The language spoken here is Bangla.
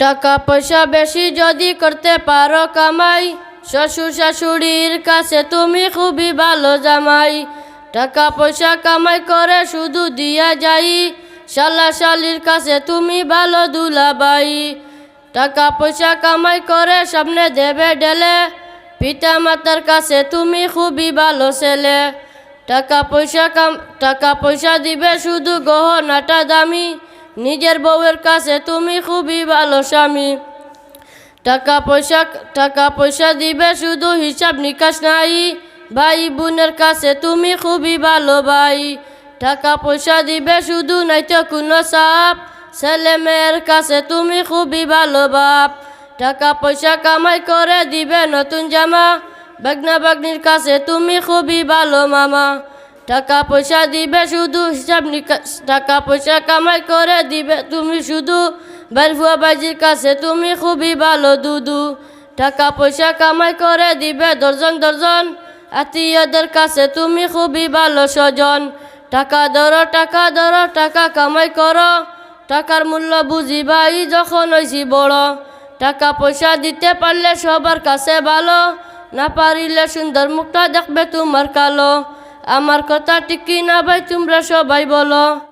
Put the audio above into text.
টাকা পয়সা বেশি যদি করতে পারো কামাই। শ্বশুর শাশুড়ির কাছে তুমি খুবই ভালো জামাই। টাকা পয়সা কামাই করে শুধু দিয়া যাই। শালা শালির কাছে তুমি ভালো দুলাবাই। টাকা পয়সা কামাই করে সামনে দেবে ডেলে। পিতা মাতার কাছে তুমি খুবই ভালো ছেলে। টাকা পয়সা কাম টাকা পয়সা দিবে শুধু গহনাটা দামি। নিজের বউয়ের কাছে তুমি খুবই ভালো স্বামী। টাকা পয়সা টাকা পয়সা দিবে শুধু হিসাব নিকাশ নাই। ভাই বোনের কাছে তুমি খুবই ভালো ভাই। টাকা পয়সা দিবে শুধু নাইতো কোনো চাপ। ছেলে মেয়ের কাছে তুমি খুবই ভালো বাপ। টাকা পয়সা কামাই করে দিবে নতুন জামা। বাগনা বাগনির কাছে তুমি খুবই ভালো মামা। টাকা পয়সা দিবে শুধু, হিসাব নিকাশ টাকা পয়সা কামাই করে দিবে। তুমি শুধু বাজির কাছে, তুমি খুবই ভালো দুদু। টাকা পয়সা কামাই করে দিবে দর্জন দর্জন আত্মীয়দের কাছে, তুমি খুবই ভালো স্বজন। টাকা ধরো টাকা ধরো, টাকা কামাই করো। টাকার মূল্য বুঝিবাই যখন হয়েছি বড়। টাকা পয়সা দিতে পারলে সবার কাছে ভালো, না পারিলে সুন্দর মুখটা দেখবে তোমার কালো। আমার কথা ঠিক কি না ভাই তোমরা সবাই বলো।